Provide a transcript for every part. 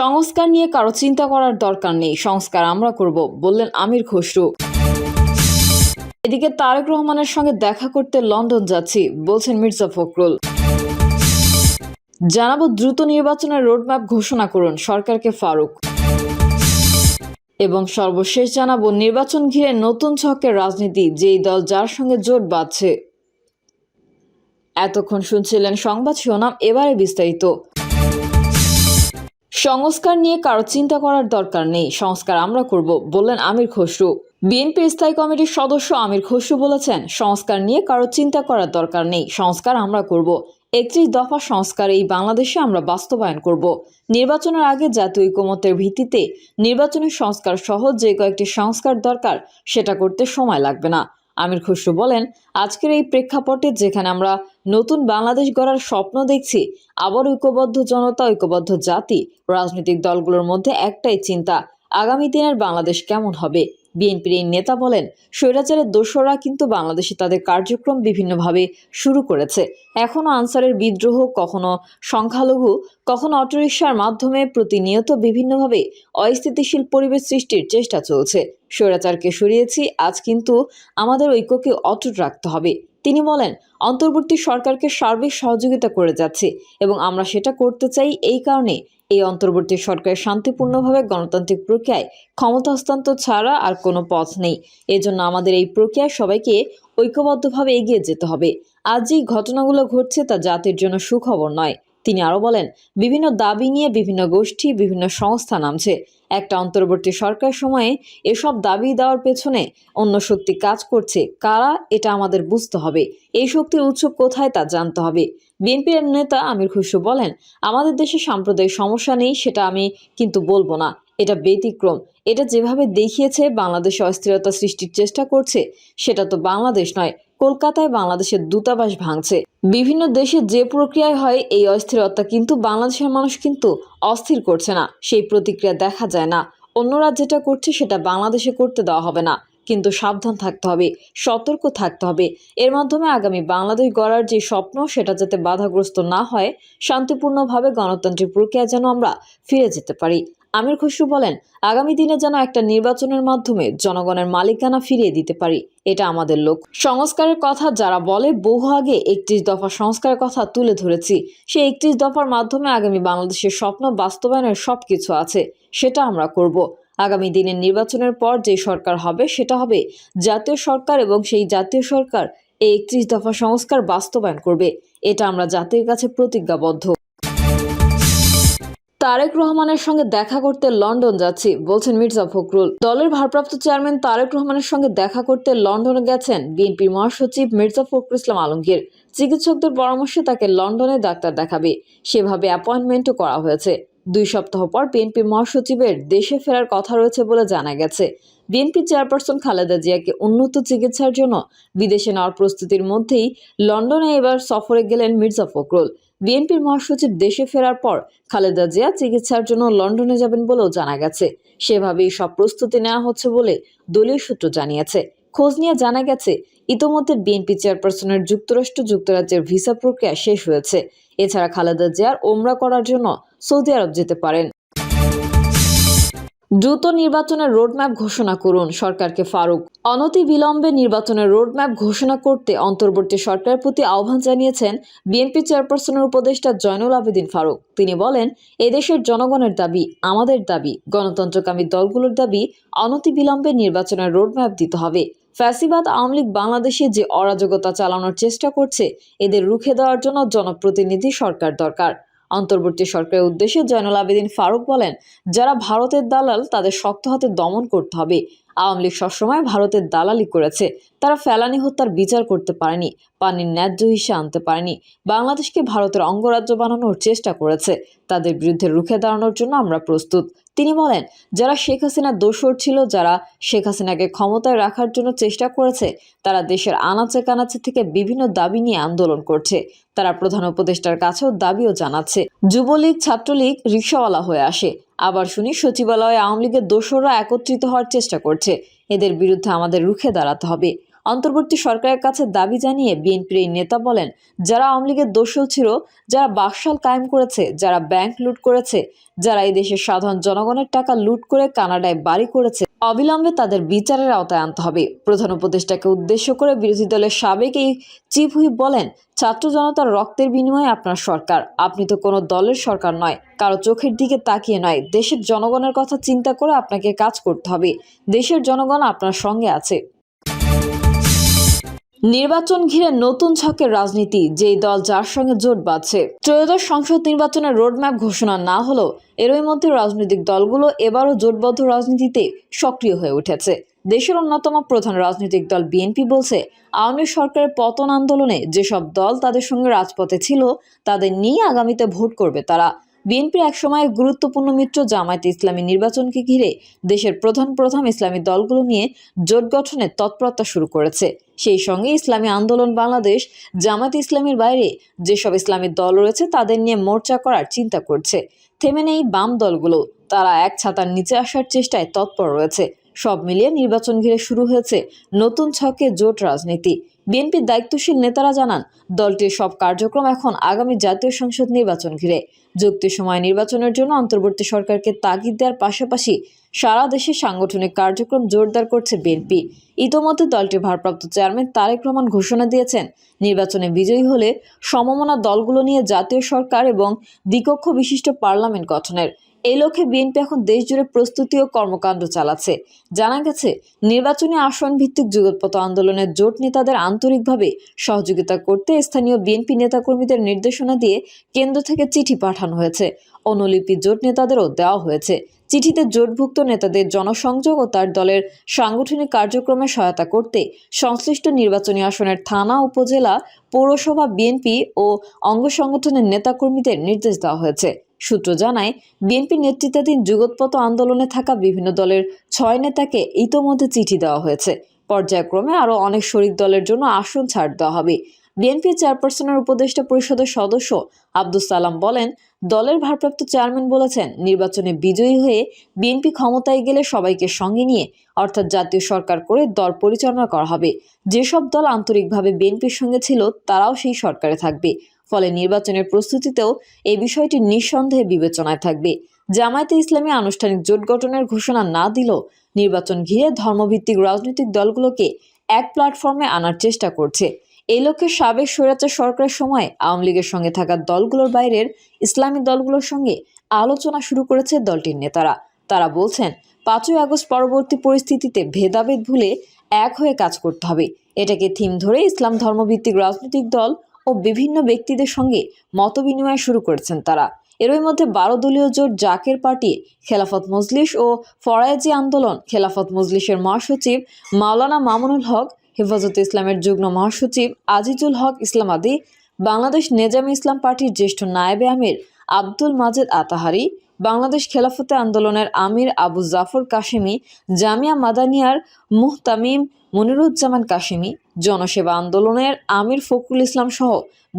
সংস্কার নিয়ে কারও চিন্তা করার দরকার নেই। সংস্কার আমরা করব, বললেন আমির খসরু। এদিকে তারেক রহমানের সঙ্গে দেখা করতে লন্ডন যাচ্ছি, বলছেন মির্জা ফখরুল। জানাব দ্রুত নির্বাচনের রোডম্যাপ ঘোষণা করুন, সরকারকে ফারুক। এবং সর্বশেষ জানাব, নির্বাচন ঘিরে নতুন ছকের রাজনীতি, যেই দল যার সঙ্গে জোট বাঁধছে। এতক্ষণ শুনছিলেন সংবাদ শিরোনাম, এবারে বিস্তারিত। সংস্কার নিয়ে কারও চিন্তা করার দরকার নেই। সংস্কার আমরা করব, বললেন আমির খসরু। বিএনপির স্থায়ী কমিটির সদস্য আমির খসরু বলেছেন, সংস্কার নিয়ে কারও চিন্তা করার দরকার নেই। সংস্কার আমরা করব। একত্রিশ দফা সংস্কার এই বাংলাদেশে আমরা বাস্তবায়ন করব। নির্বাচনের আগে জাতীয় ঐকমত্যের ভিত্তিতে নির্বাচনের সংস্কার সহ যে কয়েকটি সংস্কার দরকার, সেটা করতে সময় লাগবে না। আমির খসরু বলেন, আজকের এই প্রেক্ষাপটে যেখানে আমরা নতুন বাংলাদেশ গড়ার স্বপ্ন দেখছি, আবার ঐক্যবদ্ধ জনতা, ঐক্যবদ্ধ জাতি, রাজনৈতিক দলগুলোর মধ্যে একটাই চিন্তা, আগামী দিনের বাংলাদেশ কেমন হবে? বিএনপির এই নেতা বলেন, স্বৈরাচারের দোসররা কিন্তু বাংলাদেশে তাদের কার্যক্রম বিভিন্নভাবে শুরু করেছে। এখনও আনসারের বিদ্রোহ, কখনো সংখ্যালঘু, কখনো অটোরিকশার মাধ্যমে প্রতিনিয়ত বিভিন্নভাবে অস্থিতিশীল পরিবেশ সৃষ্টির চেষ্টা চলছে। স্বৈরাচারকে সরিয়েছি, আজ কিন্তু আমাদের ঐক্যকে অটুট রাখতে হবে। তিনি বলেন, অন্তর্বর্তী সরকারকে সার্বিক সহযোগিতা করে যাচ্ছে এবং আমরা সেটা করতে চাই এই কারণে। এই অন্তর্বর্তী সরকার শান্তিপূর্ণভাবে গণতান্ত্রিক প্রক্রিয়ায় ক্ষমতা হস্তান্তর ছাড়া আর কোনো পথ নেই। এজন্য আমাদের এই প্রক্রিয়ায় সবাইকে ঐক্যবদ্ধভাবে এগিয়ে যেতে হবে। আজ যেই ঘটনাগুলো ঘটছে তা জাতির জন্য সুখবর নয়। তিনি আরও বলেন, বিভিন্ন দাবি নিয়ে বিভিন্ন গোষ্ঠী, বিভিন্ন সংস্থা নামছে। একটা অন্তর্বর্তী সরকার সময়ে এসব দাবি দেওয়ার পেছনে অন্য শক্তি কাজ করছে। কারা? এটা আমাদের বুঝতে হবে। এই শক্তির উৎস কোথায় তা জানতে হবে। বিএনপির নেতা আমির খুশরু বলেন, আমাদের দেশে সাম্প্রদায়িক সমস্যা নেই, সেটা আমি কিন্তু বলব না। এটা ব্যতিক্রম। এটা যেভাবে দেখিয়েছে বাংলাদেশে অস্থিরতা সৃষ্টির চেষ্টা করছে, সেটা তো বাংলাদেশ নয়। কলকাতায় বাংলাদেশের দূতাবাস ভাঙছে। বিভিন্ন দেশে যে প্রক্রিয়ায় হয় এই অস্থিরতা কিন্তু বাংলাদেশের মানুষ কিন্তু অস্থির করছে না। সেই প্রতিক্রিয়া দেখা যায় না। অন্যরা যেটা করছে সেটা বাংলাদেশে করতে দেওয়া হবে না। কিন্তু সাবধান থাকতে হবে, সতর্ক থাকতে হবে। এর মাধ্যমে আগামী বাংলাদেশ গড়ার যে স্বপ্ন সেটা যাতে বাধাগ্রস্ত না হয়, শান্তিপূর্ণভাবে গণতান্ত্রিক প্রক্রিয়া যেন আমরা ফিরে যেতে পারি। আমির খসরু বলেন, আগামী দিনে যেন একটা নির্বাচনের মাধ্যমে জনগণের মালিকানা ফিরিয়ে দিতে পারি, এটা আমাদের লোক সংস্কারের কথা যারা বলে, বহু আগে একত্রিশ দফা সংস্কারের কথা তুলে ধরেছি। সেই একত্রিশ দফার মাধ্যমে আগামী বাংলাদেশের স্বপ্ন বাস্তবায়নের সব কিছু আছে, সেটা আমরা করব। আগামী দিনের নির্বাচনের পর যে সরকার হবে, সেটা হবে জাতীয় সরকার এবং সেই জাতীয় সরকার এই একত্রিশ দফা সংস্কার বাস্তবায়ন করবে। এটা আমরা জাতির কাছে প্রতিজ্ঞাবদ্ধ। তারেক রহমানের সঙ্গে দেখা করতে লন্ডন যাচ্ছি, বলছেন মির্জা ফখরুল। দলের ভারপ্রাপ্ত চেয়ারম্যান তারেক রহমানের সঙ্গে দেখা করতে লন্ডনে গেছেন বিএনপির মহাসচিব মির্জা ফখরুল ইসলাম আলমগীর। চিকিৎসকদের পরামর্শে তাকে লন্ডনে ডাক্তার দেখাবে। সেভাবে অ্যাপয়েন্টমেন্টও করা হয়েছে। দুই সপ্তাহ পর বিএনপি মহাসচিবের দেশে ফেরার কথা রয়েছে বলে জানা গেছে। বিএনপি চেয়ারপারসন খালেদা জিয়াকে উন্নত চিকিৎসার জন্য বিদেশে নেওয়ার প্রস্তুতির মধ্যেই লন্ডনে এবার সফরে গেলেন মির্জা ফখরুল। বিএনপির মহাসচিব দেশে ফেরার পর খালেদা জিয়া চিকিৎসার জন্য লন্ডনে যাবেন বলেও জানা গেছে। সেভাবেই সব প্রস্তুতি নেওয়া হচ্ছে বলে দলীয় সূত্র জানিয়েছে। খোঁজ নিয়ে জানা গেছে, ইতোমধ্যে বিএনপি চেয়ারপারসনের যুক্তরাষ্ট্র যুক্তরাজ্যের ভিসা প্রক্রিয়া শেষ হয়েছে। এছাড়া খালেদা জিয়ার ওমরা করার জন্য সৌদি আরব যেতে পারেন। দ্রুত নির্বাচনের রোডম্যাপ ঘোষণা করুন সরকারকে ফারুক। অনতি বিলম্বে নির্বাচনের রোডম্যাপ ঘোষণা করতে অন্তর্বর্তী সরকারের প্রতি আহ্বান জানিয়েছেন বিএনপি চেয়ারপারসনের উপদেষ্টা জয়নুল আবেদিন ফারুক। তিনি বলেন, এদেশের জনগণের দাবি, আমাদের দাবি, গণতন্ত্রকামী দলগুলোর দাবি, অনতি বিলম্বে নির্বাচনের রোডম্যাপ দিতে হবে। ফ্যাসিবাদ আওয়ামী লীগ বাংলাদেশে যে অরাজকতা চালানোর চেষ্টা করছে, এদের রুখে দেওয়ার জন্য জনপ্রতিনিধি সরকার দরকার। অন্তর্বর্তী সরকারের উদ্দেশ্যে জয়নুল আবেদিন ফারুক বলেন, যারা ভারতের দালাল, তাদের শক্ত হাতে দমন করতে হবে। আওয়ামী লীগ সবসময় ভারতের দালালি করেছে। তারা ফেলানি হত্যার বিচার করতে পারেনি, পানির ন্যায্য হিসেবে আনতে পারেনি। বাংলাদেশকে ভারতের অঙ্গরাজ্য বানানোর চেষ্টা করেছে। তাদের বিরুদ্ধে রুখে দাঁড়ানোর জন্য আমরা প্রস্তুত। তিনি বলেন, যারা শেখ হাসিনার দোসর ছিল, যারা শেখ হাসিনাকে ক্ষমতায় রাখার জন্য চেষ্টা করেছে, তারা দেশের আনাচে কানাচে থেকে বিভিন্ন দাবি নিয়ে আন্দোলন করছে। তারা প্রধান উপদেষ্টার কাছেও দাবিও জানাচ্ছে। যুবলীগ, ছাত্রলীগ, রিক্সাওয়ালা হয়ে আসে। আবার শুনি, সচিবালয়ে আওয়ামী লীগের দোসররা একত্রিত হওয়ার চেষ্টা করছে। এদের বিরুদ্ধে আমাদের রুখে দাঁড়াতে হবে। অন্তর্বর্তী সরকারের কাছে দাবি জানিয়ে বিএনপির এই নেতা বলেন, যারা আওয়ামী লীগের দোষী ছিল, যারা বাকশাল কায়েম করেছে, যারা ব্যাংক লুট করেছে, যারা এই দেশের সাধারণ জনগণের টাকা লুট করে কানাডায় বাড়ি করেছে, অবিলম্বে তাদের বিচারের আওতায় আনতে হবে। প্রধান উপদেষ্টাকে উদ্দেশ্য করে বিরোধী দলের সাবেক এই চিফ হুইপ বলেন, ছাত্র জনতার রক্তের বিনিময়ে আপনার সরকার, আপনি তো কোনো দলের সরকার নয়, কারও চোখের দিকে তাকিয়ে নয়, দেশের জনগণের কথা চিন্তা করে আপনাকে কাজ করতে হবে, দেশের জনগণ আপনার সঙ্গে আছে। নির্বাচন ঘিরে নতুন ছকের রাজনীতি, যেই দল যার সঙ্গে জোট বাঁধছে। ত্রয়োদশ সংসদ নির্বাচনের রোডম্যাপ ঘোষণা না হলেও এরই মধ্যে রাজনৈতিক দলগুলো এবারও জোটবদ্ধ রাজনীতিতে সক্রিয় হয়ে উঠেছে। দেশের অন্যতম প্রধান রাজনৈতিক দল বিএনপি বলছে, আওয়ামী সরকারের পতন আন্দোলনে যেসব দল তাদের সঙ্গে রাজপথে ছিল, তাদের নিয়ে আগামীতে ভোট করবে তারা। বিএনপির একসময় গুরুত্বপূর্ণ মিত্র জামায়াতে ইসলামী নির্বাচনকে ঘিরে দেশের প্রধান প্রধান ইসলামী দলগুলো নিয়ে জোট গঠনে তৎপরতা শুরু করেছে। সেই সঙ্গে ইসলামী আন্দোলন বাংলাদেশ, জামায়াতে ইসলামীর বাইরে যেসব ইসলামী দল রয়েছে তাদের নিয়ে মোর্চা করার চিন্তা করছে। থেমে নেই বাম দলগুলো, তারা এক ছাতার নিচে আসার চেষ্টায় তৎপর রয়েছে। সব মিলিয়ে নির্বাচন ঘিরে শুরু হয়েছে নতুন ছকে জোট রাজনীতি। বিএনপির দায়িত্বশীল নেতারা জানান, দলটির সব কার্যক্রম এখন আগামী জাতীয় সংসদ নির্বাচন ঘিরে। যুক্তি সময় নির্বাচনের জন্য অন্তর্বর্তী সরকারকে তাগিদ দেওয়ার পাশাপাশি সারা দেশে সাংগঠনিক কার্যক্রম জোরদার করছে বিএনপি। ইতোমধ্যে দলটির ভারপ্রাপ্ত চেয়ারম্যান তারেক রহমান ঘোষণা দিয়েছেন, নির্বাচনে বিজয়ী হলে সমমনা দলগুলো নিয়ে জাতীয় সরকার এবং দ্বিকক্ষ বিশিষ্ট পার্লামেন্ট গঠনের। এই লক্ষ্যে বিএনপি এখন দেশজুড়ে প্রস্তুতি ও কর্মকাণ্ড চালাচ্ছে। জানা গেছে, নির্বাচনী আসন ভিত্তিক যুগোৎপত আন্দোলনের জোট নেতাদের আন্তরিকভাবে সহযোগিতা করতে স্থানীয় বিএনপি নেতাকর্মীদের নির্দেশনা দিয়ে কেন্দ্র থেকে চিঠি পাঠানো হয়েছে। অনুলিপি জোট নেতাদেরও দেওয়া হয়েছে। চিঠিতে জোটভুক্ত নেতাদের জনসংযোগ ও তার দলের সাংগঠনিক কার্যক্রমে সহায়তা করতে সংশ্লিষ্ট নির্বাচনী আসনের থানা, উপজেলা, পৌরসভা, বিএনপি ও অঙ্গ সংগঠনের নেতাকর্মীদের নির্দেশ দেওয়া হয়েছে। সূত্র জানায়, বিএনপি নেতৃত্বাধীন যুগোৎপত আন্দোলনে থাকা বিভিন্ন দলের ছয় নেতাকে ইতোমধ্যে চিঠি দেওয়া হয়েছে। পর্যায়ক্রমে আরও অনেক শরিক দলের জন্য আসন ছাড় দেওয়া হবে। বিএনপি চেয়ারপারসনের উপদেষ্টা পরিষদের সদস্য আব্দুল সালাম বলেন, দলের ভারপ্রাপ্ত চেয়ারম্যান বলেছেন, নির্বাচনে বিজয়ী হয়ে বিএনপি ক্ষমতায় গেলে সবাইকে সঙ্গে নিয়ে, অর্থাৎ জাতীয় সরকার করে দল পরিচালনা করা হবে। যেসব দল আন্তরিকভাবে বিএনপির সঙ্গে ছিল, তারাও সেই সরকারে থাকবে। ফলে নির্বাচনের প্রস্তুতিতেও এই বিষয়টি নিঃসন্দেহে বিবেচনায় থাকবে। জামায়াতে ইসলামী আনুষ্ঠানিক জোট গঠনের ঘোষণা না দিলেও নির্বাচন ঘিরে ধর্মভিত্তিক রাজনৈতিক দলগুলোকে এক প্ল্যাটফর্মে আনার চেষ্টা করছে। এই লক্ষ্যে সাবেক স্বৈরাচার সরকারের সময় আওয়ামী লীগের সঙ্গে থাকা দলগুলোর বাইরের ইসলামী দলগুলোর সঙ্গে আলোচনা শুরু করেছে দলটির নেতারা। তারা বলছেন, পাঁচই আগস্ট পরবর্তী পরিস্থিতিতে ভেদাভেদ ভুলে এক হয়ে কাজ করতে হবে। এটাকে থিম ধরে ইসলাম ধর্মভিত্তিক রাজনৈতিক দল ও বিভিন্ন ব্যক্তিদের সঙ্গে মতবিনিময় শুরু করেছেন তারা। এরই মধ্যে বারো দলীয় জোট জাকের পার্টি, খেলাফত মজলিস ও ফরায়েজি আন্দোলন, খেলাফত মজলিসের মহাসচিব মাওলানা মামুনুল হক, হেফাজত ইসলামের যুগ্ম মহাসচিব আজিজুল হক ইসলাম আদি বাংলাদেশ নেজামী ইসলাম পার্টির জ্যেষ্ঠ নায়েবে আমির আব্দুল মাজেদ আতাহারি বাংলাদেশ খেলাফতে আন্দোলনের আমির আবু জাফর কাশেমি, জামিয়া মাদানিয়ার মুহতামিম মনিরুজ্জামান কাশেমি, জনসেবা আন্দোলনের আমির ফখরুল ইসলাম সহ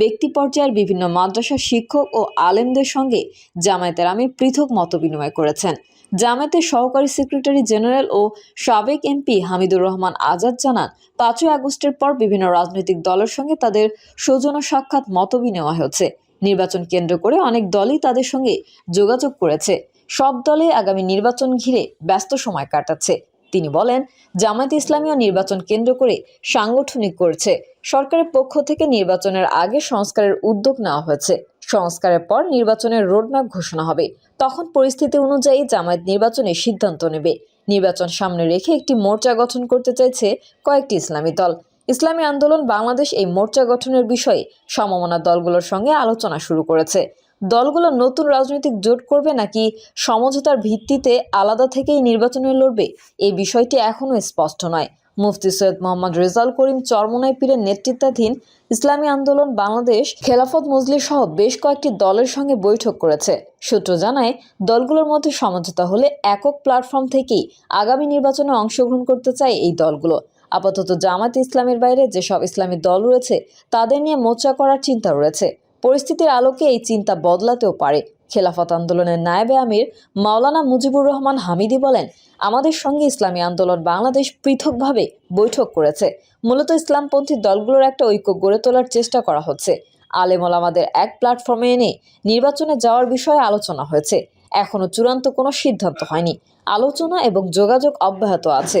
ব্যক্তি পর্যায়ের বিভিন্ন মাদ্রাসার শিক্ষক ও আলেমদের সঙ্গে জামায়াতের আমির পৃথক মতবিনিময় করেছেন। জামায়াতের সহকারী সেক্রেটারি জেনারেল ও সাবেক এমপি হামিদুর রহমান আজাদ জানান, পাঁচই আগস্টের পর বিভিন্ন রাজনৈতিক দলের সঙ্গে তাদের সৌজন্য সাক্ষাৎ মতবিনিময় হচ্ছে। নির্বাচন কেন্দ্র করে অনেক দলই তাদের সঙ্গে যোগাযোগ করেছে। সব দলে আগামী নির্বাচন ঘিরে ব্যস্ত সময় কাটাচ্ছে। তিনি বলেন, জামায়াত ইসলামীও নির্বাচন কেন্দ্র করে সাংগঠনিক করছে। সরকারের পক্ষ থেকে নির্বাচনের আগে সংস্কারের উদ্যোগ নেওয়া হয়েছে। সংস্কারের পর নির্বাচনের রোডম্যাপ ঘোষণা হবে। তখন পরিস্থিতি অনুযায়ী জামায়াত নির্বাচনের সিদ্ধান্ত নেবে। নির্বাচন সামনে রেখে একটি মোর্চা গঠন করতে চাইছে কয়েকটি ইসলামী দল। ইসলামী আন্দোলন বাংলাদেশ এই মোর্চা গঠনের বিষয়ে সমমনা দলগুলোর সঙ্গে আলোচনা শুরু করেছে। দলগুলো নতুন রাজনৈতিক জোট করবে নাকি সমঝোতার ভিত্তিতে আলাদা থেকেই নির্বাচনে লড়বে? এই বিষয়টি এখনও স্পষ্ট নয়। মুফতি সৈয়দ মোহাম্মদ রেজাল করিম চরমনাই পীরের নেতৃত্বাধীন ইসলামী আন্দোলন বাংলাদেশ খেলাফত মজলিস সহ বেশ কয়েকটি দলের সঙ্গে বৈঠক করেছে। সূত্র জানায়, দলগুলোর মধ্যে সমঝোতা হলে একক প্ল্যাটফর্ম থেকেই আগামী নির্বাচনে অংশগ্রহণ করতে চায় এই দলগুলো। আপাতত জামাত ইসলামের বাইরে যেসব ইসলামী দল রয়েছে, তাদের নিয়ে মোর্চা করার চিন্তা রয়েছে। পরিস্থিতির আলোকে এই চিন্তা বদলাতেও পারে। খেলাফত আন্দোলনের নায়েবে আমির মাওলানা মুজিবুর রহমান হামিদি বলেন, আমাদের সঙ্গে ইসলামী আন্দোলন বাংলাদেশ পৃথকভাবে বৈঠক করেছে। মূলত ইসলামপন্থী দলগুলোর একটা ঐক্য গড়ে তোলার চেষ্টা করা হচ্ছে। আলেমল আমাদের এক প্ল্যাটফর্মে এনে নির্বাচনে যাওয়ার বিষয়ে আলোচনা হয়েছে। এখনও চূড়ান্ত কোনো সিদ্ধান্ত হয়নি। আলোচনা এবং যোগাযোগ অব্যাহত আছে।